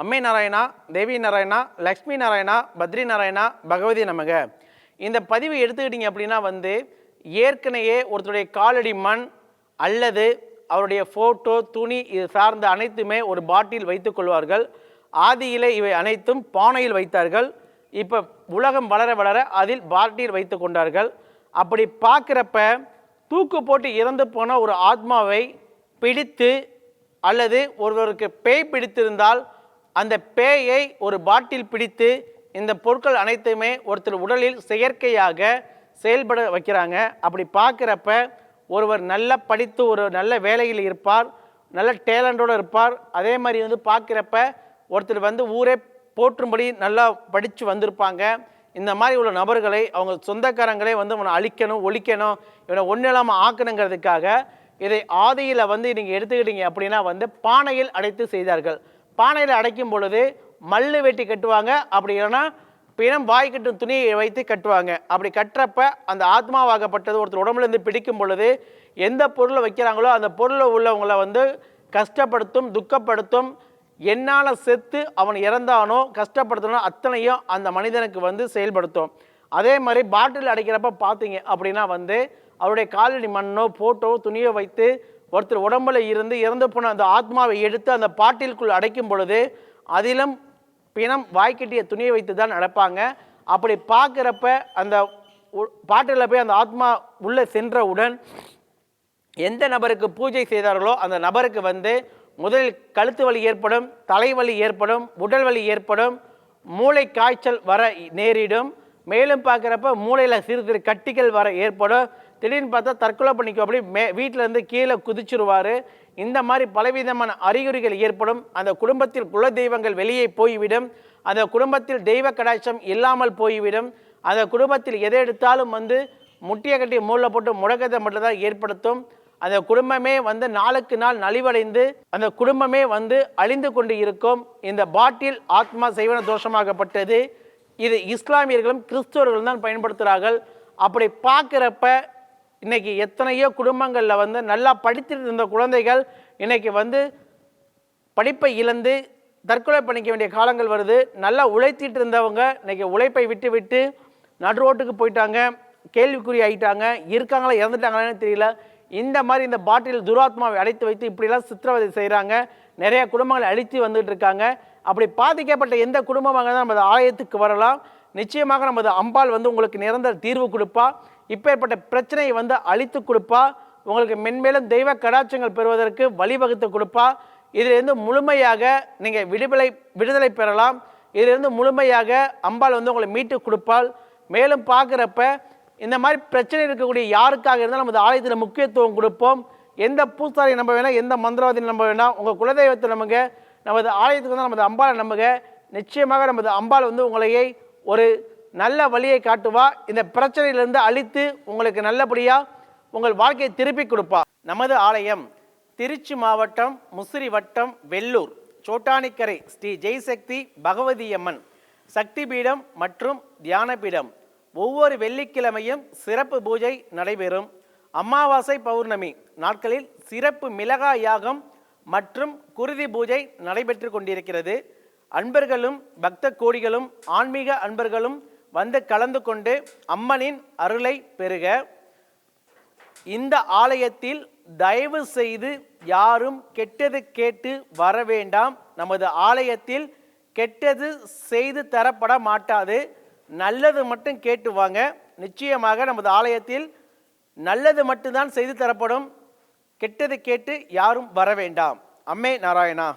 அம்மை நாராயணா தேவி நாராயணா லக்ஷ்மி நாராயணா பத்ரி நாராயணா பகவதி நமக. இந்த பதிவு எடுத்துக்கிட்டிங்க அப்படின்னா வந்து ஏற்கனவே ஒருத்தருடைய காலடி மண் அல்லது அவருடைய ஃபோட்டோ துணி இது சார்ந்த அனைத்துமே ஒரு பாட்டில் வைத்து கொள்வார்கள். ஆதியிலே இவை அனைத்தும் பானையில் வைத்தார்கள். இப்போ உலகம் வளர வளர அதில் பாட்டில் வைத்து கொண்டார்கள். அப்படி பார்க்குறப்ப தூக்கு போட்டு இறந்து போன ஒரு ஆத்மாவை பிடித்து அல்லது ஒருவருக்கு பேய் பிடித்திருந்தால் அந்த பேயை ஒரு பாட்டில் பிடித்து இந்த பொருட்கள் அனைத்துமே ஒருத்தர் உடலில் செயற்கையாக செயல்பட வைக்கிறாங்க. அப்படி பார்க்குறப்ப ஒருவர் நல்லா படித்து ஒரு நல்ல வேலையில் இருப்பார் நல்ல டேலண்டோடு இருப்பார். அதே மாதிரி வந்து பார்க்குறப்ப ஒருத்தர் வந்து ஊரே போற்றும்படி நல்லா படித்து வந்திருப்பாங்க. இந்த மாதிரி உள்ள நபர்களை அவங்க சொந்தக்காரங்களே வந்து இவனை அழிக்கணும் ஒழிக்கணும் இவனை ஒன்றும் இல்லாமல் ஆக்கணுங்கிறதுக்காக இதை ஆதியில் வந்து நீங்கள் எடுத்துக்கிட்டீங்க அப்படின்னா வந்து பானையில் அடைத்து செய்தார்கள். பானையில் அடைக்கும் பொழுது மல்லு வெட்டி கட்டுவாங்க. அப்படி இல்லைன்னா பிணம் வாய் கட்டும் துணியை வைத்து கட்டுவாங்க. அப்படி கட்டுறப்ப அந்த ஆத்மாவாகப்பட்டது ஒருத்தர் உடம்புலேருந்து பிடிக்கும் பொழுது எந்த பொருளை வைக்கிறாங்களோ அந்த பொருளில் உள்ளவங்களை வந்து கஷ்டப்படுத்தும் துக்கப்படுத்தும் என்னால் செத்து அவன் இறந்தானோ கஷ்டப்படுத்தணும் அத்தனையும் அந்த மனிதனுக்கு வந்து செயல்படுத்தும். அதே மாதிரி பாட்டில் அடைக்கிறப்ப பார்த்தீங்க அப்படின்னா வந்து அவருடைய காலடி மண்ணோ ஃபோட்டோ துணியோ வைத்து ஒருத்தர் உடம்புல இருந்து இறந்து போன அந்த ஆத்மாவை எடுத்து அந்த பாட்டிலுக்குள் அடைக்கும் பொழுது அதிலும் பிணம் வாய்க்கட்டிய துணியை வைத்து தான் நடப்பாங்க. அப்படி பார்க்குறப்ப அந்த உ- போய் அந்த ஆத்மா உள்ளே சென்றவுடன் எந்த நபருக்கு பூஜை செய்தார்களோ அந்த நபருக்கு வந்து முதலில் கழுத்து வலி ஏற்படும் தலைவலி ஏற்படும் உடல் வலி ஏற்படும் மூளை காய்ச்சல் வர நேரிடும். மேலும் பார்க்குறப்ப மூளையில் சிறு சிறு கட்டிகள் வர ஏற்படும். திடீர்னு பார்த்தா தற்கொலை பண்ணிக்கோ அப்படி மே வீட்டில் இருந்து கீழே குதிச்சிருவார். இந்த மாதிரி பலவிதமான அறிகுறிகள் ஏற்படும். அந்த குடும்பத்தில் குல தெய்வங்கள் வெளியே போய்விடும். அந்த குடும்பத்தில் தெய்வ கடாட்சம் இல்லாமல் போய்விடும். அந்த குடும்பத்தில் எதை எடுத்தாலும் வந்து முட்டியை கட்டி மூளை போட்டு முடக்கத்தை மட்டும் தான் ஏற்படுத்தும். அந்த குடும்பமே வந்து நாளுக்கு நாள் நலிவடைந்து அந்த குடும்பமே வந்து அழிந்து கொண்டு இருக்கும். இந்த பாட்டில் ஆத்மா செய்வன தோஷமாகப்பட்டது இது இஸ்லாமியர்களும் கிறிஸ்தவர்களும் தான் பயன்படுத்துகிறார்கள். அப்படி பார்க்குறப்ப இன்றைக்கி எத்தனையோ குடும்பங்களில் வந்து நல்லா படித்துட்டு இருந்த குழந்தைகள் இன்னைக்கு வந்து படிப்பை இழந்து தற்கொலை பண்ணிக்க வேண்டிய காலங்கள் வருது. நல்லா உழைத்திட்டு இருந்தவங்க இன்றைக்கி உழைப்பை விட்டு விட்டு நடு ரோட்டுக்கு போயிட்டாங்க. கேள்விக்குறி ஆயிட்டாங்க. இருக்காங்களா இறந்துட்டாங்களான்னு தெரியல. இந்த மாதிரி இந்த பாட்டில் துராத்மாவை அடைத்து வைத்து இப்படிலாம் சித்திரவதை செய்கிறாங்க நிறைய குடும்பங்களை அழித்து வந்துட்டு இருக்காங்க. அப்படி பாதிக்கப்பட்ட எந்த குடும்பமாக தான் நமது ஆலயத்துக்கு வரலாம். நிச்சயமாக நமது அம்பாள் வந்து உங்களுக்கு நிரந்தர தீர்வு கொடுப்பா. இப்பேற்பட்ட பிரச்சனையை வந்து அழித்து கொடுப்பா. உங்களுக்கு மென்மேலும் தெய்வ கடாட்சங்கள் பெறுவதற்கு வழிவகுத்து கொடுப்பா. இதிலிருந்து முழுமையாக நீங்கள் விடுதலை விடுதலை பெறலாம். இதிலிருந்து முழுமையாக அம்பாள் வந்து உங்களை மீட்டு கொடுப்பாள். மேலும் பார்க்குறப்ப இந்த மாதிரி பிரச்சனை இருக்கக்கூடிய யாருக்காக இருந்தாலும் நமது ஆலயத்தில் முக்கியத்துவம் கொடுப்போம். எந்த பூசாரி நம்ப வேணாம் எந்த மந்திரவாதி நம்ப வேணாம் உங்கள் குலதெய்வத்தை நம்புங்க. நமது ஆலயத்துக்கு வந்து நமது அம்பாளை நம்புங்க. நிச்சயமாக நமது அம்பாள் வந்து உங்களையை ஒரு நல்ல வழியை காட்டுவா. இந்த பிரச்சனையிலிருந்து அழித்து உங்களுக்கு நல்லபடியாக உங்கள் வாழ்க்கையை திருப்பி கொடுப்பா. நமது ஆலயம் திருச்சி மாவட்டம் முசிறி வட்டம் வெள்ளூர் சோட்டானிக்கரை ஸ்ரீ ஜெய்சக்தி பகவதி அம்மன் சக்தி பீடம் மற்றும் தியான பீடம் ஒவ்வொரு வெள்ளிக்கிழமையும் சிறப்பு பூஜை நடைபெறும். அமாவாசை பௌர்ணமி நாட்களில் சிறப்பு மிளகா யாகம் மற்றும் குருதி பூஜை நடைபெற்று கொண்டிருக்கிறது. அன்பர்களும் பக்த கோடிகளும் ஆன்மீக அன்பர்களும் வந்து கலந்து கொண்டு அம்மனின் அருளை பெறுக. இந்த ஆலயத்தில் தயவு செய்து யாரும் கெட்டது கேட்டு வர வேண்டாம். நமது ஆலயத்தில் கெட்டது செய்து தரப்பட மாட்டாது. நல்லது மட்டும் கேட்டு வாங்க. நிச்சயமாக நமது ஆலயத்தில் நல்லது மட்டும்தான் செய்து தரப்படும். கெட்டது கேட்டு யாரும் வர வேண்டாம். அம்மே நாராயணா.